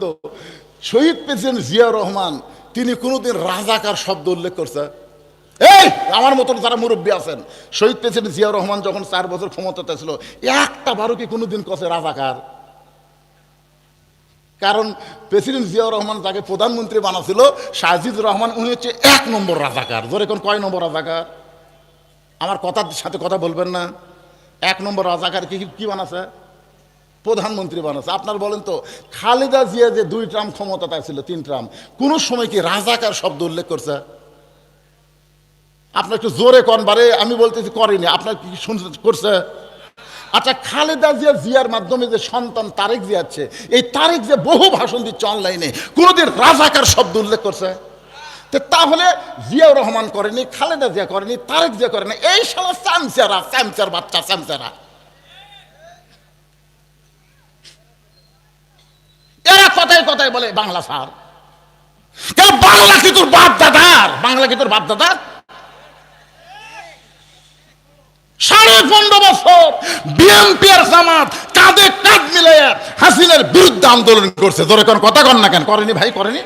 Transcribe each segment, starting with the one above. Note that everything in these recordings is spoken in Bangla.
শব্দ। শহীদ প্রেসিডেন্ট জিয়াউর রহমান, তিনি কোনোদিন রাজাকার শব্দ উল্লেখ করছে। এই, আমার মতন যারা মুরব্বী আছেন, শহীদ প্রেসিডেন্ট জিয়াউর রহমান যখন চার বছর ক্ষমতাতে ছিল, একটা বারো কি কোনোদিন কছে রাজাকার? কারণ প্রেসিডেন্ট জিয়াউর রহমান যাকে প্রধানমন্ত্রী বানাছিল শাহজিদুর রহমান, উনি হচ্ছে এক নম্বর রাজাকার। ধরে কোন কয় নম্বর রাজাকার? আমার কথার সাথে কথা বলবেন না। এক নম্বর রাজাকার কি কি বানাছে? প্রধানমন্ত্রী বানাচ্ছে আপনার বলেন তো, খালেদা জিয়া যে দুই ট্রাম ক্ষমতায় ছিল, তিন ট্রাম, কোন সময় কি রাজাকার শব্দ উল্লেখ করছে? আপনার একটু জোরে কন, বারে আমি বলতেছি করেনি, আপনার কি শুনছে করছে? আচ্ছা খালেদা জিয়া জিয়ার মাধ্যমে যে সন্তান তারেক জিয়াচ্ছে এই তারেক যে বহু ভাষণ দিচ্ছে অনলাইনে, কোনোদিন রাজাকার শব্দ উল্লেখ করছে? তাহলে জিয়াউর রহমান করেনি, খালেদা জিয়া করেনি, তারেক জিয়া করেনি, এই সময় স্যামচারা স্যামচার বাচ্চা স্যামচারা এরা কথায় কথায় বলে বাংলা স্যার। কেন বাংলা কি তোর বাপ দাদার বাংলা কি তোর বাপ দাদার সাড়ে পনেরো বছর বিএনপি আর জামাত কাঁধে কাঁধ মিলে হাসিনের বিরুদ্ধে আন্দোলন করছে। ধরে কোন কথা কন না কেন? করেনি ভাই করেনি?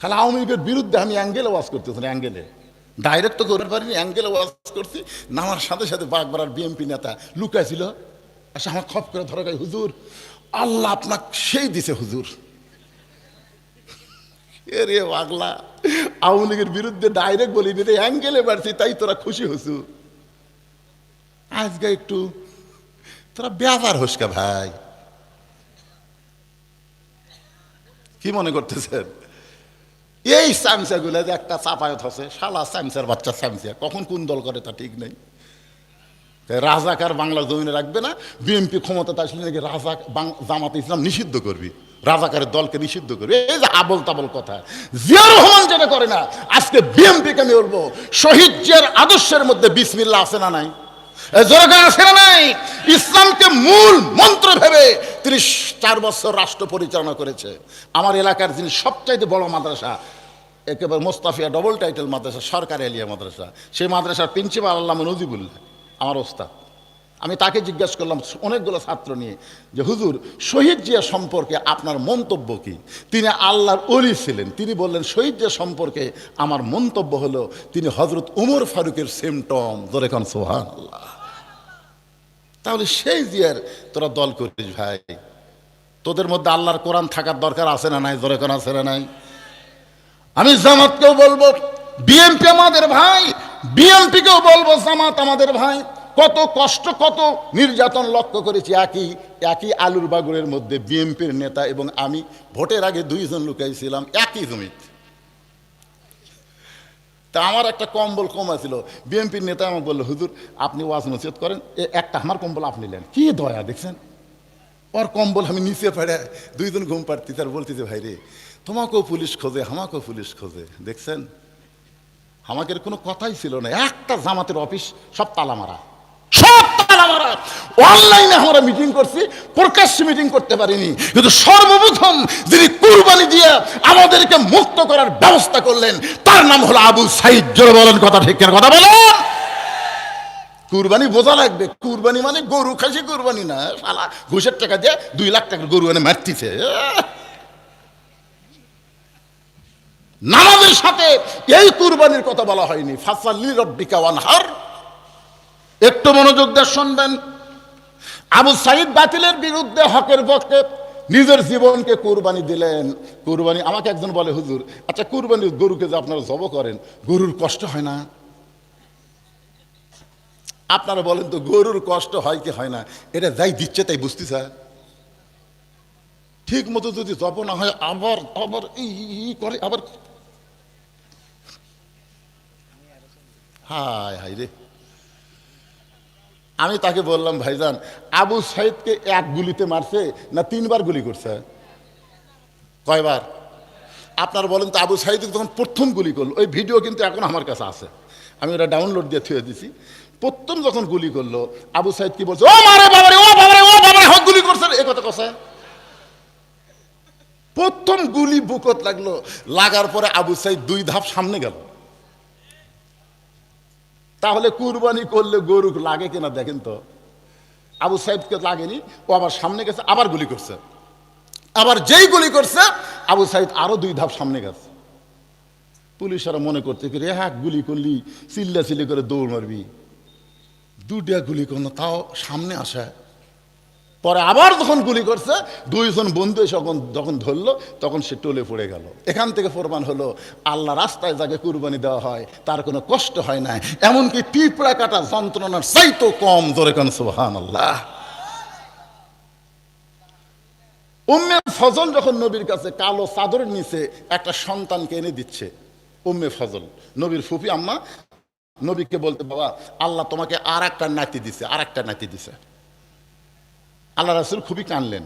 খালি আওয়ামী লীগের বিরুদ্ধে আমি অ্যাঙ্গেলে ওয়াজ করতেছি অ্যাঙ্গেলে ডাইরেক্ট তো করতে পারিনি অ্যাঙ্গেলে ওয়াজ করছি। নামার সাথে সাথে বাগবাড়ার বিএনপি নেতা লুকাইছিল। আচ্ছা আমার খপ করে ধরো গাই হুজুর। আল্লাহ আপনাকে সেই দিছে হুজুর। এ রে পাগলা, আওয়ামী লীগের বিরুদ্ধে ডাইরেক্ট বলি রে অ্যাঙ্গেলে বাড়ছি, তাই তোরা খুশি হসু। আজকে একটু, তোরা বেজার হসকা ভাই? কি মনে করতেছেন? এই স্যামসাগুলো যে একটা চাপায়ত আছে শালা স্যামসার বাচ্চা স্যামসিয়া, কখন কোন দল করে তা ঠিক নেই। রাজাকার বাংলা জমিনে রাখবে না, বিএনপি ক্ষমতাতে আসলে নাকি রাজা জামাতে ইসলাম নিষিদ্ধ করবি, রাজাকারের দলকে নিষিদ্ধ করবি, এই যে আবল তাবল কথা। জিয়াউর রহমান যেটা করে না, আজকে বিএনপিকে আমি বলব, শহীদ আদর্শের মধ্যে বিসমিল্লা আছে না নাই? এ আছে না নাই? ইসলামকে মূল মন্ত্র ভেবে তিনি চার বছর রাষ্ট্র পরিচালনা করেছে। আমার এলাকার যিনি সবচাইতে বড় মাদ্রাসা, একেবারে মোস্তাফিয়া ডবল টাইটেল মাদ্রাসা, সরকারি আলিয়া মাদ্রাসা, সেই মাদ্রাসার প্রিন্সিপাল আল্লাহ নজিবুল্লাহ। আমার ওস্তাদ। আমি তাকে জিজ্ঞাসা করলাম, অনেকগুলো ছাত্র নিয়ে, যে হুজুর, শহীদ জিয়া সম্পর্কে আপনার মন্তব্য কি? তিনি আল্লাহর অলি ছিলেন। তিনি বললেন, শহীদ জিয়া সম্পর্কে আমার মন্তব্য হলো, তিনি হজরত উমর ফারুকের সেমটম ধরে খান সোহান আল্লাহ তাহলে সেই জিয়ার তোরা দল করিস ভাই। তোদের মধ্যে আল্লাহর কোরআন থাকার দরকার আছে না নাই? ধরে কোন, আছে না নাই? আমি জামাতকেও বলব, বিএনপি আমাদের ভাই। বিএনপিকেও বলব, জামাত আমাদের ভাই, কত কষ্ট, কত নির্যাতন লক্ষ্য করেছি। একই একই আলুর বাগুরের মধ্যে বিএনপির নেতা এবং আমি ভোটের আগে দুইজন লুকাইছিলাম, একই জমিতে। তা আমার একটা কম্বল কম ছিল বিএনপির নেতা আমাকে বলল, হুজুর, আপনি ওয়াজ নসিহত করেন, এ একটা আমার কম্বল আপনি নেন। কি দয়া, দেখছেন? ওর কম্বল আমি নিচে পেড়ে দুইজন ঘুম পাড়তি তার বলতেছে, ভাই রে, তোমাকেও পুলিশ খোঁজে, আমাকেও পুলিশ খোঁজে, দেখছেন? আমাদের কোনো কথাই ছিল না। একটা জামাতের অফিস সব তালা মারা সব তালা মারা অনলাইনে আমরা মিটিং করছি প্রকাশ্যে মিটিং করতে পারিনি। কিন্তু সর্বপ্রথম যিনি কুরবানি দিয়ে আমাদেরকে মুক্ত করার ব্যবস্থা করলেন তার নাম হলো আবু সাইদ। জোরে বলেন কথা ঠিক কথা বলেন। কুরবানি বোঝা লাগবে। কুরবানি মানে গরু খাসি কুরবানি না শালা। ঘুষের টাকা দিয়ে দুই লাখ টাকার গরু এনে মারতিছে। নামাজের সাথে এই কুরবানির কথা বলা হয়নি। ফাসাল্লি রব্বিকা ওয়ানহার। একটু মনোযোগ দিয়ে শুনবেন। আবু সাইদ বাতিলের বিরুদ্ধে হকের পক্ষে নিজের জীবনকে কুরবানি দিলেন। কুরবানি আমাকে একজন বলে, হুজুর আচ্ছা কুরবানি গরুকে যে আপনারা জব করেন, গরুর কষ্ট হয় না? আপনারা বলেন তো, গরুর কষ্ট হয় কি হয় না? এটা যাই দিচ্ছে তাই বুঝতে, স্যার। ঠিক মতো যদি জব না হয়, আবার আবার ই ই করে, আবার হায় হায় রে। আমি তাকে বললাম, ভাইজান, আবু সাইদকে এক গুলিতে মারছে না তিনবার গুলি করছে? কয়বার? আপনার বলেন তো আবু সাইদ তখন প্রথম গুলি করল, ওই ভিডিও কিন্তু এখন আমার কাছে আছে। আমি ওটা ডাউনলোড দিয়ে থুয়ে দিছি। প্রথম যখন গুলি করল, আবু সাইদ কি বলছে, ও মারে বাবারে, ও বাবারে ও বাবারে, হক গুলি করছে এ কথা কথা প্রথম গুলি বুকত লাগল, লাগার পরে আবু সাইদ দুই ধাপ সামনে গেল। তাহলে কুরবানি করলে গরু লাগে কিনা দেখেন তো। আবু সাহেবকে লাগেনি, ও আবার সামনে গেছে, আবার গুলি করছে। আবার যেই গুলি করছে, আবু সাহেব আরও দুই ধাপ সামনে গেছে। পুলিশরা মনে করতে রে হ্যাঁ গুলি করলি চিল্লা চিল্লি করে দৌড় মারবি। দুটা গুলি করল, তাও সামনে আসে। পরে আবার যখন গুলি করছে, দুইজন বন্ধু যখন যখন ধরলো, তখন সে টলে পড়ে গেল। এখান থেকে প্রমাণ হলো, আল্লাহ রাস্তায় যাকে কুরবানি দেওয়া হয়, তার কোনো কষ্ট হয় না এমনকি পিঁপড়া কাটা যন্ত্রণার চাইতো কম ধরে কেন সুহান আল্লাহ উম্মে ফজল যখন নবীর কাছে কালো চাদরের নিচে একটা সন্তানকে এনে দিচ্ছে। উম্মে ফজল, নবীর ফুফি আম্মা, নবীকে বলতে, বাবা, আল্লাহ তোমাকে আর একটা নাতি দিছে আর একটা নাতি দিছে। আল্লাহ রাসুল খুবই কানলেন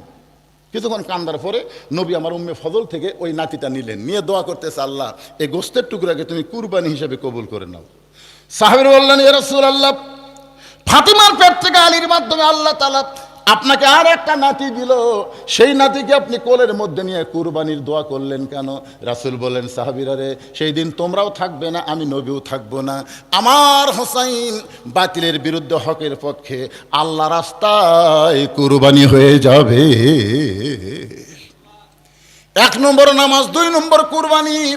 কিছুক্ষণ কান্দার পরে নবী আমার উম্মে ফজল থেকে ওই নাতিটা নিলেন। নিয়ে দোয়া করতেছে আল্লাহ, এই গোস্তের টুকরাকে তুমি কুরবানি হিসেবে কবুল করে নাও। সাহেবের বললেন এ রাসূল আল্লাহ ফাতিমার পেট থেকে আলীর মাধ্যমে আল্লাহ তালা আপনাকে আর একটা নাতি দিল। সেই নাতিকে আপনি কোলের মধ্যে নিয়ে কুরবানির দোয়া করলেন কেন? রাসুল বলেন সাহাবিরা রে, সেই দিন তোমরাও থাকবে না, আমি নবীও থাকব না। আমার হোসাইন বাতিলের বিরুদ্ধে হকের পক্ষে আল্লাহ রাস্তায় কুরবানি হয়ে যাবে। এক নম্বর নামাজ, দুই নম্বর কুরবানি।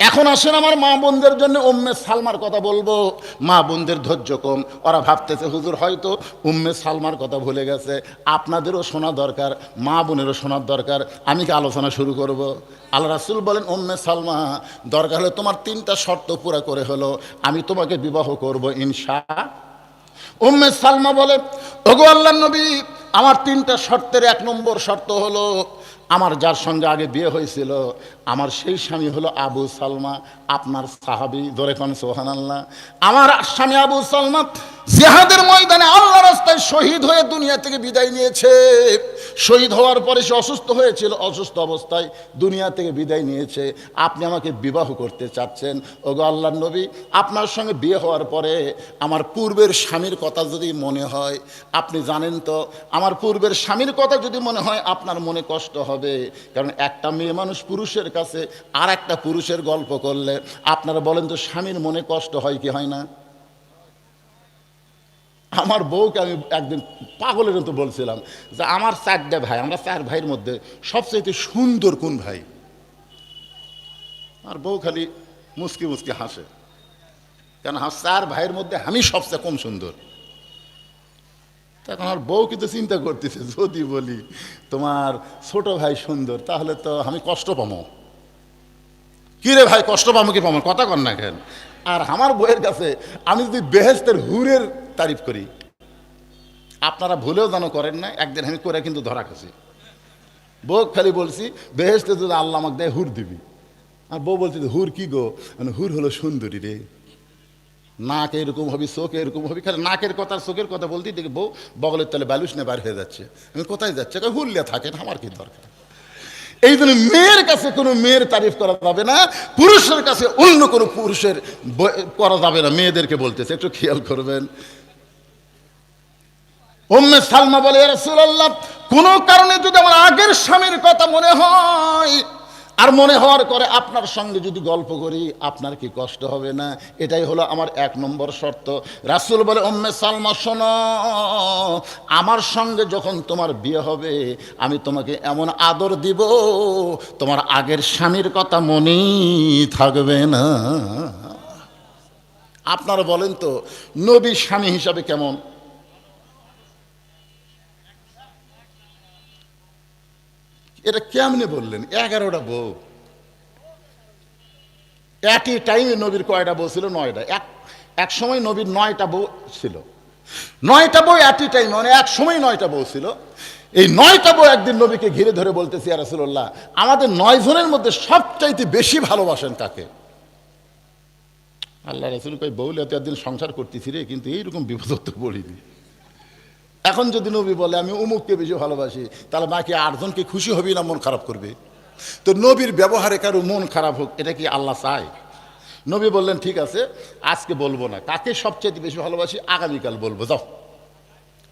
এখন আসেন আমার মা বোনদের জন্য উম্মে সালমার কথা বলব। মা বোনদের ধৈর্য কম। ওরা ভাবতেছে, হুজুর, হয়তো উম্মে সালমার কথা ভুলে গেছে। আপনাদেরও শোনা দরকার, মা বোনেরও শোনার দরকার। আমি কি আলোচনা শুরু করব? আল্লাহ রাসুল বলেন, উম্মে সালমা, দরকার হলে তোমার তিনটা শর্ত পুরা করে হলো আমি তোমাকে বিবাহ করব ইনশা উম্মে সালমা বলে, ওগো আল্লাহ নবী, আমার তিনটা শর্তের এক নম্বর শর্ত হলো আমার যার সঙ্গে আগে বিয়ে হয়েছিল, আমার সেই স্বামী হলো আবু সালমা, আপনার সাহাবি ধরে সোহান আল্লাহ আমার স্বামী আবু সালমা জেহাদের ময়দানে আল্লাহ রাস্তায় শহীদ হয়ে দুনিয়া থেকে বিদায় নিয়েছে। শহীদ হওয়ার পরে সে অসুস্থ হয়েছিল, অসুস্থ অবস্থায় দুনিয়া থেকে বিদায় নিয়েছে। আপনি আমাকে বিবাহ করতে চাচ্ছেন। ওগো আল্লাহ নবী, আপনার সঙ্গে বিয়ে হওয়ার পরে আমার পূর্বের স্বামীর কথা যদি মনে হয়, আপনি জানেন তো, আমার পূর্বের স্বামীর কথা যদি মনে হয়, আপনার মনে কষ্ট হবে। কারণ একটা মেয়ে মানুষ পুরুষের কাছে আর একটা পুরুষের গল্প করলে আপনারা বলেন তো, স্বামীর মনে কষ্ট হয় কি হয় না? আমার বউকে আমি একদিন পাগলের মতো বলছিলাম যে, আমার চারটে ভাই, আমরা চার ভাইয়ের মধ্যে সবচেয়ে সুন্দর কোন ভাই? আর বউ খালি মুসকি মুসকি হাসে। কেন হাস চার ভাইয়ের মধ্যে আমি সবচেয়ে কম সুন্দর। তখন আমার বউ কিন্তু চিন্তা করতেছে, যদি বলি তোমার ছোট ভাই সুন্দর, তাহলে তো আমি কষ্ট পাবো কি রে ভাই, কষ্ট পাবো কি পাবো কথা কর না কেন? আর আমার বইয়ের কাছে আমি যদি বেহেস্তের হুরের তারিফ করি। আপনারা ভুলেও যেন করেন না একদিন আমি করে কিন্তু ধরা খাচ্ছি বউ খালি বলছি বেহেস্তে যদি আল্লাহ আমাকে দেয় হুর দিবি। আর বউ বলছি যে, হুর কি গো? মানে হুর হলো সুন্দরী রে। নাক এরকম হবি চোখ এরকম হবি খালি নাকের কথা চোখের কথা বলতেই দেখি বউ বগলের তলে ব্যালুস নিয়ে বার হয়ে যাচ্ছে। আমি কোথায় যাচ্ছে? হুরলে থাকেন আমার কি দরকার? এই জন্য মেয়ের কাছে কোনো মেয়ের তারিফ করা যাবে না পুরুষের কাছে অন্য কোনো পুরুষের করা যাবে না মেয়েদেরকে বলতেছে। একটু খেয়াল করবেন। ওম্মে সালমা বলে রাসূলুল্লাহ, কোনো কারণে যদি আমার আগের স্বামীর কথা মনে হয়, আর মনে হওয়ার করে আপনার সঙ্গে যদি গল্প করি, আপনার কি কষ্ট হবে না? এটাই হলো আমার এক নম্বর শর্ত। রাসূল বলে ওম্মে সালমা, শোনো, আমার সঙ্গে যখন তোমার বিয়ে হবে, আমি তোমাকে এমন আদর দিব, তোমার আগের স্বামীর কথা মনেই থাকবে না। আপনারা বলেন তো, নবী স্বামী হিসাবে কেমন? এটা কেমনে বললেন? এগারোটা বউ। একই টাইমে নবীর কয়টা বউ ছিল? নয়টা। এক এক সময় নবীর নয়টা বউ ছিল। নয়টা বউ একই টাইমে মানে এক সময় নয়টা বউ ছিল। এই নয়টা বউ একদিন নবীকে ঘিরে ধরে বলতেছি আর আমাদের নয় জনের মধ্যে সবচাইতে বেশি ভালোবাসেন তাকে আল্লাহ রাসুল কই বউলে তো একদিন সংসার করতেছি রে, কিন্তু এইরকম বিপদ তো পড়িনি। এখন যদি নবী বলে, আমি উমুককে বেশি ভালোবাসি, তাহলে বাকি আটজনকে খুশি হবি না মন খারাপ করবে? তো নবীর ব্যবহারে কারও মন খারাপ হোক, এটা কি আল্লাহ চায়? নবী বললেন, ঠিক আছে, আজকে বলব না। কাকে সবচেয়ে বেশি ভালোবাসি? আগামীকাল বলব। যাও।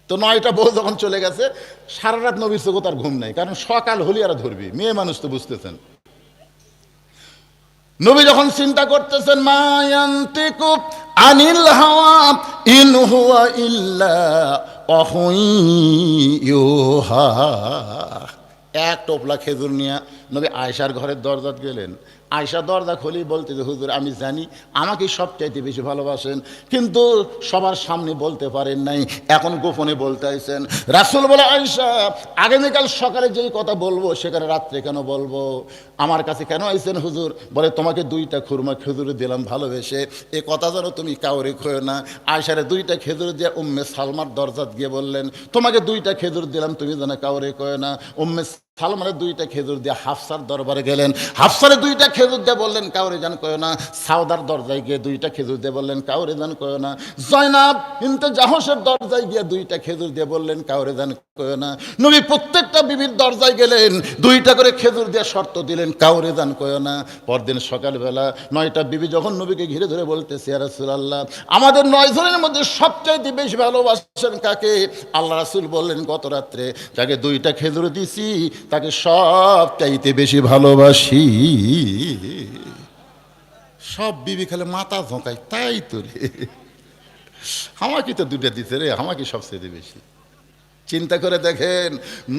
তো নয়টা বউ যখন চলে গেছে, সারা রাত নবীর চোখে তার ঘুম নাই, কারণ সকাল হলি আর ধরবি। মেয়ে মানুষ তো বুঝতেছেন। নবী যখন চিন্তা করতেছেন মায়ান্তিকু আনিল হাওয়া, ইন হুয়া ইল্লা অহুইয়ুহা। এক টোপলা খেজুর নিয়ে নবী আয়সার ঘরের দরজাত গেলেন। আয়সা দরজা খুলি বলতে যে হুজুর, আমি জানি আমাকে সবচাইতে বেশি ভালোবাসেন, কিন্তু সবার সামনে বলতে পারেন নাই, এখন গোপনে বলতে আইছেন। রাসুল বলে আয়সা আগামীকাল সকালে যেই কথা বলব, সেখানে রাত্রে কেন বলব? আমার কাছে কেন আইছেন হুজুর? বলে, তোমাকে দুইটা খুরমা খেজুর দিলাম ভালোবেসে। এ কথা যেন তুমি কাউরে খোয় না। আয়সারে দুইটা খেজুর দিয়ে উম্মে সালমার দরজাত গিয়ে বললেন, তোমাকে দুইটা খেজুর দিলাম, তুমি যেন কাউরে কয় না। উম্মে সালমানের দুইটা খেজুর দিয়ে হাফসার দরবারে গেলেন। হাফসারে দুইটা খেজুর দিয়ে বললেন, কাউরে যেন কয় না। সাউদার দরজায় গিয়ে দুইটা খেজুর দিয়ে বললেন, কাউরে জান কয় না। জয়নাব কিন্তু জাহসের দরজায় গিয়ে দুইটা খেজুর দিয়ে বললেন, কাউরে জান কয় না। নবী প্রত্যেকটা বিবির দরজায় গেলেন, দুইটা করে খেজুর দিয়ে শর্ত দিলেন কাউরে জান কয় না। পরদিন সকালবেলা নয়টা বিবি যখন নবীকে ঘিরে ধরে বলতেছে রাসূলুল্লাহ, আমাদের নয় জনের মধ্যে সবচাইতে বেশি ভালোবাসেন কাকে? আল্লাহ রাসূল বললেন, গত রাত্রে যাকে দুইটা খেজুর দিছি, তাকে সব চাইতে বেশি ভালোবাসি। সব বিবি খালে মাথা ঝোঁকায়, তাই তো রে। আমাকে তো দুটা দিতে রে, আমাকে সবচেয়ে বেশি। চিন্তা করে দেখেন,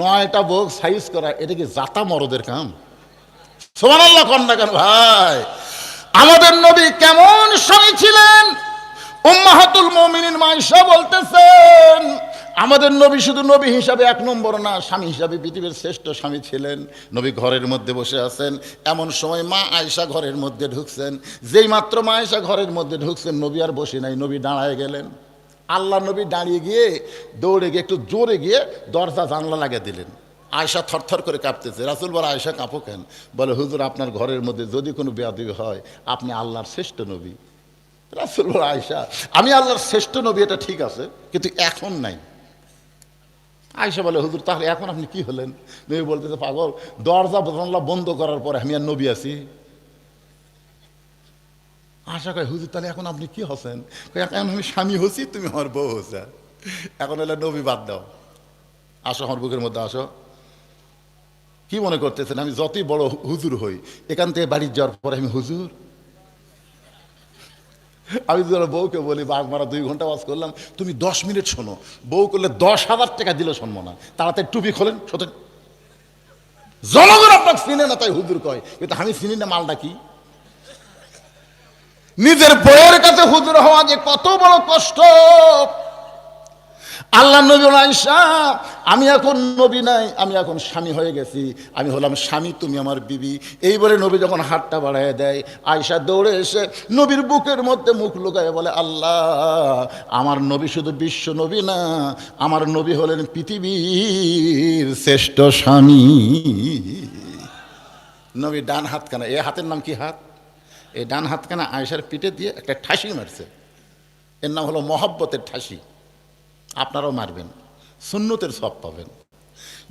নয়টা বোক সাইজ করা, এটা কি জাতা মরদের কাম? সোমান আল্লাহ কন্যা কেন ভাই। আমাদের নবী কেমন স্বামী ছিলেন? উম্মাহাতুল মমিনিন মাইশা বলতেছেন, আমাদের নবী শুধু নবী হিসাবে এক নম্বর না, স্বামী হিসাবে পৃথিবীর শ্রেষ্ঠ স্বামী ছিলেন। নবী ঘরের মধ্যে বসে আছেন, এমন সময় মা আয়সা ঘরের মধ্যে ঢুকছেন। যেই মাত্র মা আয়সা ঘরের মধ্যে ঢুকছেন, নবী আর বসে নাই, নবী দাঁড়ায় গেলেন। আল্লাহ নবী দাঁড়িয়ে গিয়ে দৌড়ে গিয়ে, একটু জোরে গিয়ে দরজা জানলা লাগিয়ে দিলেন। আয়সা থরথর করে কাঁপতেছে। রাসুল বলে আয়সা কাঁপো কেন? বলে, হুজুর, আপনার ঘরের মধ্যে যদি কোনো বেয়াদবি হয়, আপনি আল্লাহর শ্রেষ্ঠ নবী। রাসুল বলে আয়সা আমি আল্লাহর শ্রেষ্ঠ নবী, এটা ঠিক আছে, কিন্তু এখন নাই। আয়সা বলে, হুজুর, তাহলে এখন আপনি কি হলেন? নবী বলতেছে, পাগল, দরজা জানলা বন্ধ করার পরে আমি আর নবী আছি। আশা কয়, হুজুর, তাহলে এখন আপনি কি হচ্ছেন? এখন আমি স্বামী হচ্ছি, তুমি আমার বউ হচ্ছে। এখন হলে নবী বাদ দাও। আসো আমার বুকের মধ্যে, আসো। কি মনে করতেছেন? আমি যতই বড় হুজুর হই, এখান থেকে বাড়ি যাওয়ার পরে আমি হুজুর? আমি ধরো বউকে বলি, বাঘ মারা, দুই ঘণ্টা বাস করলাম। তুমি দশ মিনিট শোনো। বউ করলে দশ হাজার টাকা দিলে শুনব না। তাড়াতাড়ি টুপি খোলেন সত্যি জনগণ আপনাকে চিনে না, তাই হুজুর কয়। কিন্তু আমি চিনি না, মালটা কি? নিজের বইয়ের কাছে হুজুর হওয়া যে কত বড় কষ্ট। আল্লাহ নবী আয়েশা, আমি এখন নবী নাই, আমি এখন স্বামী হয়ে গেছি। আমি হলাম স্বামী, তুমি আমার বিবি। এই বলে নবী যখন হাতটা বাড়ায় দেয় আয়সা দৌড়ে এসে নবীর বুকের মধ্যে মুখ লুকায় বলে, আল্লাহ, আমার নবী শুধু বিশ্ব নবী না, আমার নবী হলেন পৃথিবীর শ্রেষ্ঠ স্বামী। নবী ডান হাত কানা? এ হাতের নাম কি হাত? এই ডান হাতখানা আয়েশার পিঠে দিয়ে একটা ঠাসি মারছে। এর নাম হলো মহব্বতের ঠাসি। আপনারাও মারবেন, সুন্নতের সব পাবেন।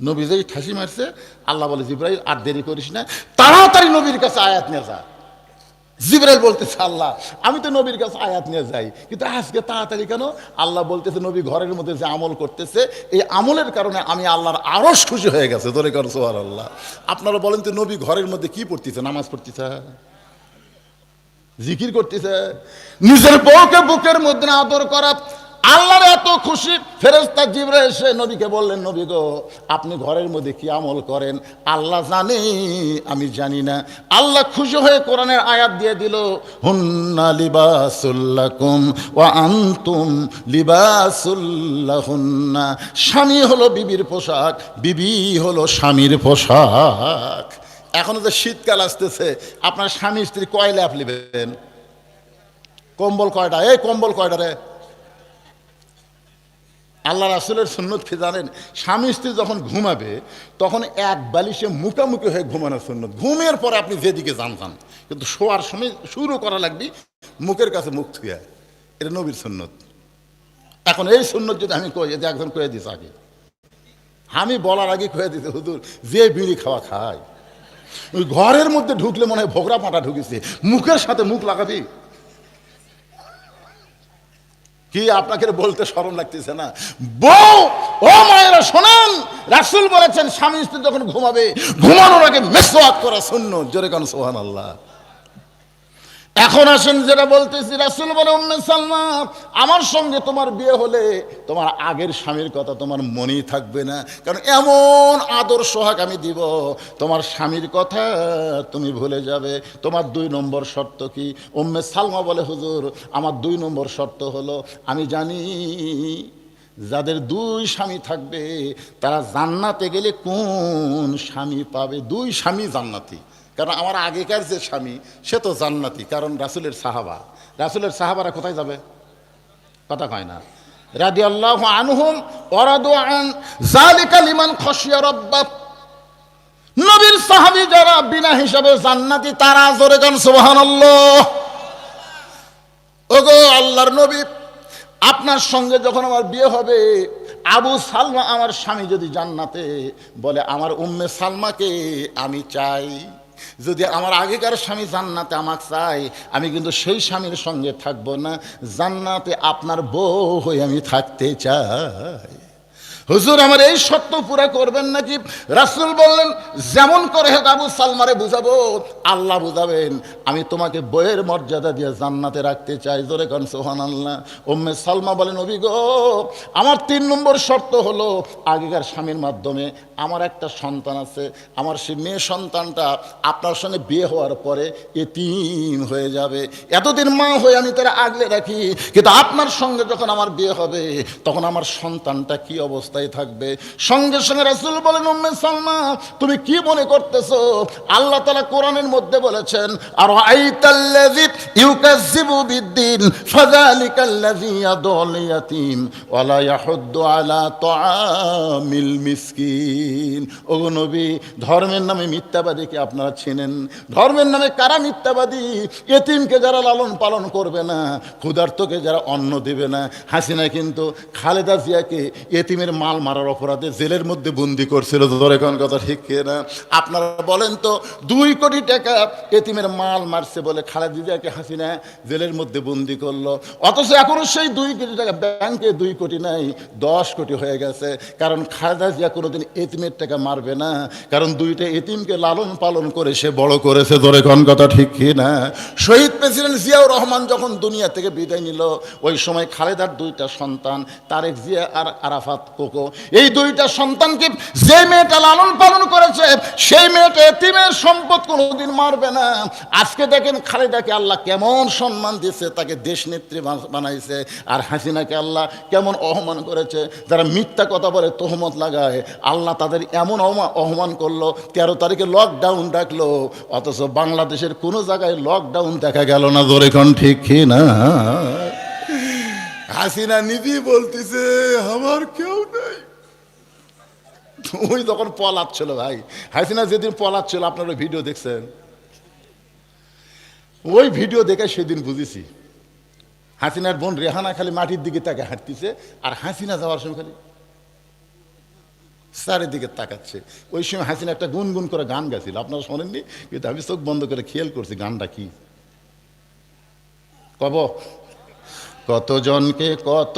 নবী যেই ঠাসি মারছে, আল্লাহ বলে, জিব্রাইল, আর দেরি করিস না, তাড়াতাড়ি নবীর কাছে আয়াত নিয়ে যা। জিব্রাইল বলতেছে, আল্লাহ, আমি তো নবীর কাছে আয়াত নিয়ে যাই, কিন্তু আজকে তাড়াতাড়ি কেন? আল্লাহ বলতেছে, নবী ঘরের মধ্যে যে আমল করতেছে, এই আমলের কারণে আমি আল্লাহর আরস খুশি হয়ে গেছে। তোরে কর সোহার আল্লাহ আপনারা বলেন তো, নবী ঘরের মধ্যে কি পড়তেছে? নামাজ পড়তেছে। জিকির করতেছে। নিজের বউকে বুকের মধ্যে আদর করা আল্লাহর এত খুশি। ফেরেস্তা জিবরে এসে নবীকে বললেন, নবী গো, আপনি ঘরের মধ্যে কি আমল করেন? আল্লাহ জানে, আমি জানি না। আল্লাহ খুশি হয়ে কোরআনের আয়াত দিয়ে দিল, হুন্না লিবাসুল্লাকুম ওয়া আনতুম লিবাসুল্লাহুন্না। স্বামী হলো বিবির পোশাক, বিবি হলো স্বামীর পোশাক। এখন তো শীতকাল আসতেছে, আপনার স্বামী স্ত্রী কয় ল্যাপ নেবেন কম্বল কয়টা? এই কম্বল কয়টা রে? আল্লাহ রাসুলের সুন্নত কি জানেন? স্বামী স্ত্রী যখন ঘুমাবে, তখন এক বালিশে মুখামুখি হয়ে ঘুমানো সুন্নত। ঘুমের পরে আপনি যেদিকে যান কিন্তু শোয়ার সময় শুরু করা লাগবে মুখের কাছে মুখ থুয়া এটা নবীর সুন্নত। এখন এই সুন্নত যদি আমি কই যে একজন কয়ে দিস আগে। আমি বলার আগে কয়ে দিতে হুজুর, যে বিড়ি খাওয়া খায়। ওই ঘরের মধ্যে ঢুকলে মনে হয় ভোগরা পাটা ঢুকেছে। মুখের সাথে মুখ লাগাবি? কি আপনাকে বলতে সরম লাগতেছে না? বউ, ও মায়েরা শোনেন, রাসুল বলেছেন, স্বামী স্ত্রী যখন ঘুমাবে, ঘুমানোর আগে মেসোয়াক করা শূন্য জোরে কান সোহান আল্লাহ এখন আসেন যেটা বলতেছি, রাসুল বলে, উম্মে সালমা আমার সঙ্গে তোমার বিয়ে হলে তোমার আগের স্বামীর কথা তোমার মনেই থাকবে না। কারণ এমন আদর সোহাগ আমি দিব, তোমার স্বামীর কথা তুমি ভুলে যাবে। তোমার দুই নম্বর শর্ত কি? উম্মে সালমা বলে, হুজুর, আমার দুই নম্বর শর্ত হলো, আমি জানি যাদের দুই স্বামী থাকবে, তারা জান্নাতে গেলে কোন স্বামী পাবে? দুই স্বামী জান্নাতি। কারণ আমার আগেকার যে স্বামী, সে তো জান্নাতি, কারণ রাসুলের সাহাবা। রাসুলের সাহাবারা কোথায় যাবে? কথা কয় না। রাদি আল্লাহ আনহুম ওরাদু আন জালিকা লিমান খসিয়া রব্বা নবীর সাহাবী যারা বিনা হিসাবে জান্নাতি, তারা জোরে গান, সুবহানাল্লাহ। ওগো আল্লাহর নবী, আপনার সঙ্গে যখন আমার বিয়ে হবে, আবু সালমা আমার স্বামী যদি জান্নাতে বলে, আমার উম্মে সালমাকে আমি চাই। যদি আমার আগেকার স্বামী জান্নাতে আমার চাই আমি কিন্তু সেই স্বামীর সঙ্গে থাকব না। জান্নাতে আপনার বউ হয়ে আমি থাকতে চাই। হুজুর, আমার এই সত্য পুরা করবেন নাকি? রাসুল বললেন, যেমন করে হোক আবু সালমারে বুঝাবো, আল্লাহ বুঝাবেন। আমি তোমাকে বইয়ের মর্যাদা দিয়ে জান্নাতে রাখতে চাই। জোরে কন সোহান আল্লাহ ওম্মে সালমা বলেন অভিগ আমার তিন নম্বর শর্ত হলো, আগেকার স্বামীর মাধ্যমে আমার একটা সন্তান আছে। আমার সেই মেয়ে সন্তানটা আপনার সঙ্গে বিয়ে হওয়ার পরে এতিম হয়ে যাবে। এতদিন মা হয়ে আমি তারা আগলে রাখি, কিন্তু আপনার সঙ্গে যখন আমার বিয়ে হবে, তখন আমার সন্তানটা কি অবস্থায় থাকবে। সঙ্গে সঙ্গে রাসুল বলেন, উম্মে সালমা, তুমি কি মনে করতেছো? আল্লাহ তালা কোরআনের মধ্যে বলেছেন আর আইতাল্লাযী বিদ্দিন আলা মিসকিন। নবী, ধর্মের নামে মিথ্যাবাদীকে আপনারা চেনেন। ধর্মের নামে কারা মিথ্যাবাদী? এতিমকে যারা লালন পালন করবে না, ক্ষুধার্তকে যারা অন্ন দেবে না। হাসিনা কিন্তু খালেদা জিয়াকে এতিমের মাল মারার অপরাধে জেলের মধ্যে বন্দি করছিল। ধরে কোন কথা ঠিক না? আপনারা বলেন তো, দুই কোটি টাকা এতিমের মাল মারছে বলে খালেদা জিয়াকে হাসিনা জেলের মধ্যে বন্দি করল। অথচ এখনও সেই দুই কোটি টাকা ব্যাংকে দুই কোটি নাই, দশ কোটি হয়ে গেছে। কারণ খালেদা জিয়া কোনোদিন এতিমের টাকা মারবে না। কারণ দুইটা এতিমকে লালন পালন করে সে বড় করেছে, ধরে কোন কথা ঠিক কি না? শহীদ প্রেসিডেন্ট জিয়াউর রহমান যখন দুনিয়া থেকে বিদায় নিল, ওই সময় খালেদার দুইটা সন্তান, তারেক জিয়া আর আরাফাত কোকো এই দুইটা সন্তানকে যে মেয়েটা লালন পালন করেছে, সেই মেয়েটা এতিমের সম্পদ কোনোদিন মারবে না। আজকে দেখেন খালেদাকে আল্লাহ কেমন সম্মান দিয়েছে, তাকে দেশ নেত্রী বানাইছে। আর হাসিনাকে আল্লাহ কেমন অহমান করেছে, যারা মিথ্যা কথা বলে তহমত লাগায়। আল্লাহ তাদের এমন অহমান করল, তেরো তারিখে লকডাউন ডাকলো, অথচ বাংলাদেশের কোনো জায়গায় লকডাউন দেখা গেল না কোন ঠিক না? হাসিনা নিজেই বলতেছে, আমার কেউ নেই। ওই তখন পলাচ্ছিল ভাই। হাসিনা যেদিন পলাচ্ছিল, আপনারা ভিডিও দেখছেন? ওই ভিডিও দেখে সেদিন বুঝেছি। হাসিনার বোন রেহানা খালি মাটির দিকে তাকে হাঁটতেছে, আর হাসিনা যাওয়ার সময় খালি চারিদিকে তাকাচ্ছে। ওই সময় হাসিনা একটা গুনগুন করে গান গাছিল আপনারা শোনেননি? কিন্তু আমি চোখ বন্ধ করে খেয়াল করছি গানটা কি। কব? কতজনকে কত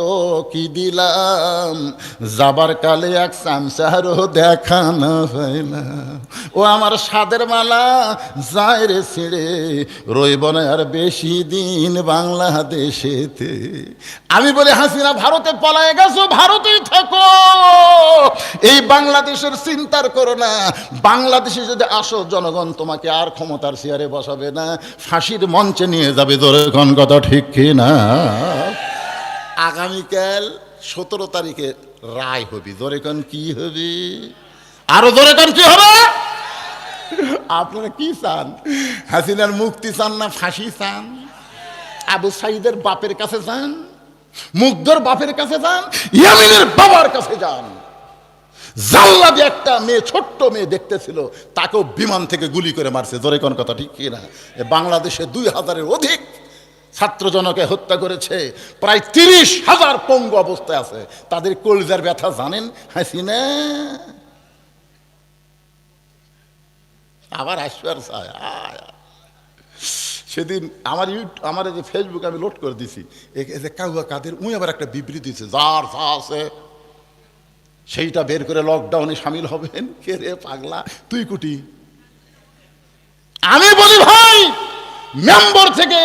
কি দিলাম? যাবার কালে এক সামসারও দেখা না পাইলাম। ও আমার সাদের মালা, যায় রে ছেড়ে, রইব না আর বেশি দিন বাংলাদেশেতে। আমি বলি, হাসিনা, ভারতে পলায় গেছো, ভারতেই থাকো। এই বাংলাদেশের চিন্তার করো না। বাংলাদেশে যদি আসো, জনগণ তোমাকে আর ক্ষমতার চেয়ারে বসাবে না। ফাঁসির মঞ্চে নিয়ে যাবে কোন কথা ঠিক কি না আগামীকাল সতেরো তারিখে রায় হবি। ধরে কোন, কি হবে? আরও ধরে কোন, কি হবে? আপনারা কি চান? হাসিনার মুক্তি চান না ফাঁসি চান? আবু সাইদের বাপের কাছে যান মুগ্ধর বাপের কাছে যান ইয়ামিনের বাবার কাছে যান? জাল্লাদি একটা মেয়ে, ছোট্ট মেয়ে দেখতেছিল, তাকেও বিমান থেকে গুলি করে মারছে। জোরে কোন কথা, ঠিক কিনা? বাংলাদেশে দুই হাজারের অধিক ছাত্রজনকে হত্যা করেছে। প্রায় তিরিশ হাজার পঙ্গু অবস্থায় আছে। তাদের কলজার ব্যথা জানেন? হাসিনা আবার আসবার। সেদিন আমার ইউট আমার এই যে ফেসবুক আমি লোড করে দিছি। যে কাদের উই আবার একটা বিবৃতি দিছে যার যা আছে, সেইটা বের করে লকডাউনে সামিল হবেন। কে রে পাগলা, তুই কুটি। আমি বলি, ভাই মেম্বার থেকে